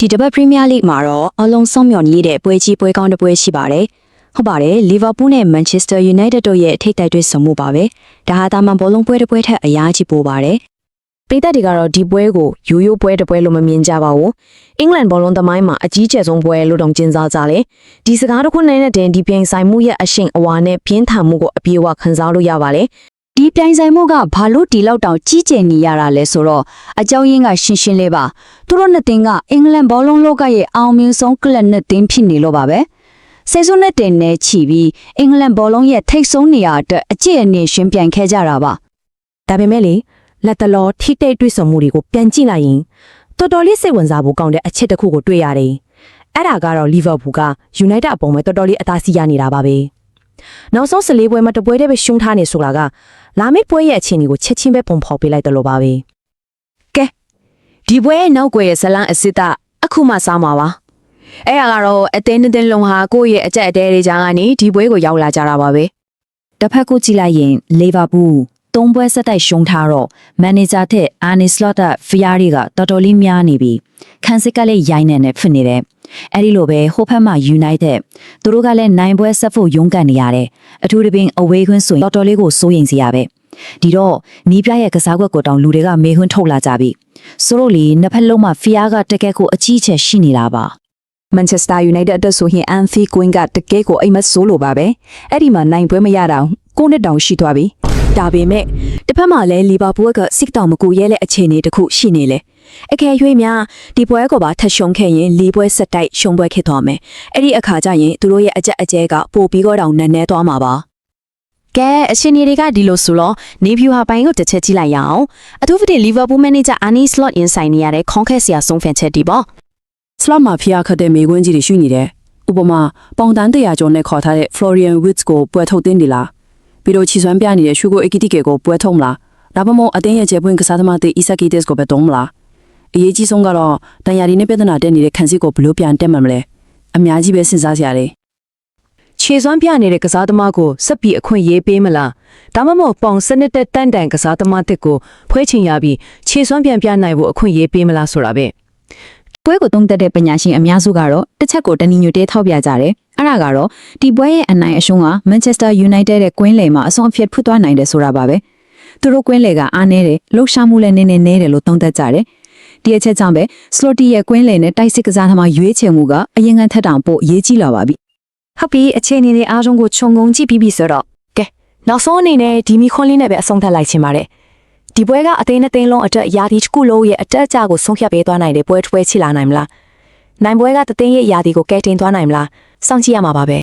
ဒီတစ်ပတ်ပရီးမီးယားလိမှာတော့အလုံးစုံမြော်နေတဲ့ပွဲကြီးပွဲကောင်းတစ်ပွဲရှိပါတယ်။ဟုတ်ပါတယ်လီဗာပူးနဲ့မန်ချက်စတာယူနိုက်တက်တို့ရဲ့ထိပ်တိုက်တွေ့ဆုံမှုပါပဲ။ဒါဟာတာမန်ဘောလုံးပွဲတစ်ပွဲထက်အများကြီးပိုပါတယ်။ပရိသတ်တွေကတော့ဒီပွဲကိုရိုးရိုးပွဲတစ်ပွဲလို့မမြင်ကြပါဘူးအင်္ဂလန်ဘောလုံးသမိုင်းမှာအကြီးကျယ်ဆုံးပွဲလို့တောင်ကျင်းစားကြတယ်ဒီစကားတစ်ခုနဲ့တင်ဒီပြိုင်ဆိုင်မှုရဲ့အရှိန်အဝါနဲ့ပြင်းထန်မှုကိုအပြေအဝခံစားလို့ရပါလေ ဒီပြိုင်ဆိုင်မှုကဘာလို့ဒီလောက်တောင်ကြီးကျယ်နေရတာလဲဆိုတော့အကြောင်းရင်းကရှင်းရှင်းလေးပါသူတို့နှစ်တင်းကအင်္ဂလန်ဘောလုံးလောကရဲ့အောင်မြင်ဆုံးကလပ်နှစ်တင်းဖြစ်နေလို့ပါပဲဆေဆုနဲ့တင်နဲ့ချီပြီးအင်္ဂလန်ဘောလုံးရဲ့ထိတ်ဆုံးနေရာအတွက်အကျင့်အနေရှင်ပြိုင်ခဲ့ကြတာပါဒါပေမဲ့လေလက်တလောထိတိတ်တွေ့ဆုံမှုတွေကိုပြန်ကြည့်လိုက်ရင်တော်တော်လေးစိတ်ဝင်စားဖို့ကောင်းတဲ့အချက်တစ်ခုကိုတွေ့ရတယ်အဲ့ဒါကတော့လီဗာပူးကယူနိုက်တက်အပေါ်မှာတော်တော်လေးအသာစီးရနေတာပါပဲ နောက်ဆုံး14ပွဲမှာတပွဲတည်းပဲရှုံးထားနေဆိုတာကလာမယ့်ပွဲရဲ့အခြေအနေကိုချက်ချင်းပဲပုံဖော်ပေးလိုက်တယ်လို့ပါပဲကဲဒီပွဲရဲ့နောက်ွယ်ရဲ့ဇလန်အစစ်တအခုမှစားမှာပါအဲ့ဒါကတော့အတင်းအတင်းလုံးဟာကိုယ့်ရဲ့အကြက်အတဲတွေကြားကနေဒီပွဲကိုရောက်လာကြတာပါပဲတစ်ဖက်ကိုကြည့်လိုက်ရင်လီဗာပူးသုံးပွဲဆက်တိုက်ရှုံးထားတော့မန်နေဂျာတဲ့အာနီစလော့တာဖီယာရီကတော်တော်လေးများနေပြီခန်းစစ်ကလည်းရိုင်းနေနဲ့ဖြစ်နေတယ် အဲ့ဒီလိုပဲဟိုဖက်မှာ United သူတို့ကလည်းနိုင်ပွဲဆက်ဖို့ရုန်းကန်နေရတယ်အထူးသဖြင့်အဝေးခွင်းဆိုရင်တော်တော်လေးကိုစိုးရိမ်စရာပဲဒီတော့နီးပြရဲ့ကစားကွက်ကိုတောင်လူတွေကမေခွန်းထုတ်လာကြပြီဆိုတော့လေနှစ်ဖက်လုံးမှာဖီယာကတကယ်ကိုအကြီးအကျယ်ရှိနေတာပါမန်ချက်စတာယူနိုက်တက်အတွက်ဆိုရင်အန်ဖီကွင်းကတကယ်ကိုအိမ်မက်ဆိုးလိုပါပဲအဲ့ဒီမှာနိုင်ပွဲမရတော့ကိုနှစ်တောင်ရှိသွားပြီဒါပေမဲ့တစ်ဖက်မှာလည်းလီဗာပူးကစစ်တောင်မကူရဲတဲ့အခြေအနေတစ်ခုရှိနေလေ အကယ်၍များဒီပွဲကိုပါထပ်ရှုံးခဲ့ရင်လေးပွဲဆက်တိုက်ရှုံးပွဲဖြစ်သွားမယ်အဲ့ဒီအခါကျရင်သူတို့ရဲ့အကြက်အကျဲကပိုပြီးတော့တောင်နန်းနေသွားမှာပါကဲအရှင်တွေကဒီလိုဆိုတော့နေဖြူဟာပိုင်းကိုတစ်ချက်ကြည့်လိုက်ရအောင်အထူးသဖြင့်လီဗာပူးမန်နေဂျာအာနီစလော့အင်ဆိုင်နေရတဲ့ခေါင်းခက်ဆရာဆုံးဖြတ်ချက်ဒီပေါ့စလော့မာဖီယာခတ်တဲ့မေကွင်းကြီးတွေရှိနေတယ်ဥပမာပေါင်တန်းတရာကျော်နဲ့ခေါ်ထားတဲ့ Florian Wirtz ကိုပွဲထုတ်တင်တယ်လားပြီးတော့ချီစွမ်းပြနေတဲ့ရှူကိုအကီတီကေကိုပွဲထုတ်မလားဒါမှမဟုတ်အတင်းရဲ့ကျေပွင့်ကစားသမားတဲ့ Isakidis ကိုပဲတုံးမလား အရေးကြီးဆုံးကတော့တန်ရာဒီနဲ့ပြဿနာတက်နေတဲ့ခန်းစစ်ကိုဘလို့ပြန်တက်မှမလဲအများကြီးပဲစဉ်းစားစရာတွေခြေစွမ်းပြနေတဲ့ကစားသမားကိုစက်ပြီးအခွင့်ရေးပေးမလားဒါမှမဟုတ်ပေါင်စနစ်တဲ့တန်တန်ကစားသမားတစ်ကိုဖွဲချင်ရပြီးခြေစွမ်းပြန်ပြနိုင်ဖို့အခွင့်ရေးပေးမလားဆိုတာပဲပွဲကိုသုံးသက်တဲ့ပညာရှင်အများစုကတော့တစ်ချက်ကိုတနည်းညွတ်တဲထောက်ပြကြတယ်။အဲ့ဒါကတော့ဒီပွဲရဲ့အနိုင်အရှုံးကမန်ချက်စတာယူနိုက်တက်ရဲ့ကွင်းလယ်မှာအဆုံးအဖြစ်ဖွတ်သွားနိုင်တယ်ဆိုတာပါပဲ။သူတို့ကွင်းလယ်ကအားနည်းတယ်လှုပ်ရှားမှုလည်းနည်းနည်းနည်းတယ်လို့သုံးသပ်ကြတယ်။ ဒီအချက်ကြောင့်ပဲစလော့တီရဲ့ကွင်းလယ်နဲ့တိုက်စစ်ကစားသမားရွေးချယ်မှုကအရင်ကထက်တောင်ပိုအရေးကြီးလာပါပြီဟုတ်ပြီအခြေအနေတွေအားလုံးကိုခြုံငုံကြည့်ပြီးပြီဆိုတော့ကဲနောက်ဆုံးအနေနဲ့ဒီမီခွန်လေးနဲ့ပဲအဆုံးသတ်လိုက်ချင်ပါတယ်ဒီပွဲကအသေးနဲ့သိန်းလုံးအတွက်ယာတီတစ်ခုလုံးရဲ့အတက်အကျကိုဆုံးဖြတ်ပေးသွားနိုင်တဲ့ပွဲတစ်ပွဲချီလာနိုင်မလားနိုင်ပွဲကတသိန်းရဲ့ယာတီကိုကဲတင်သွားနိုင်မလားစောင့်ကြည့်ရမှာပါပဲ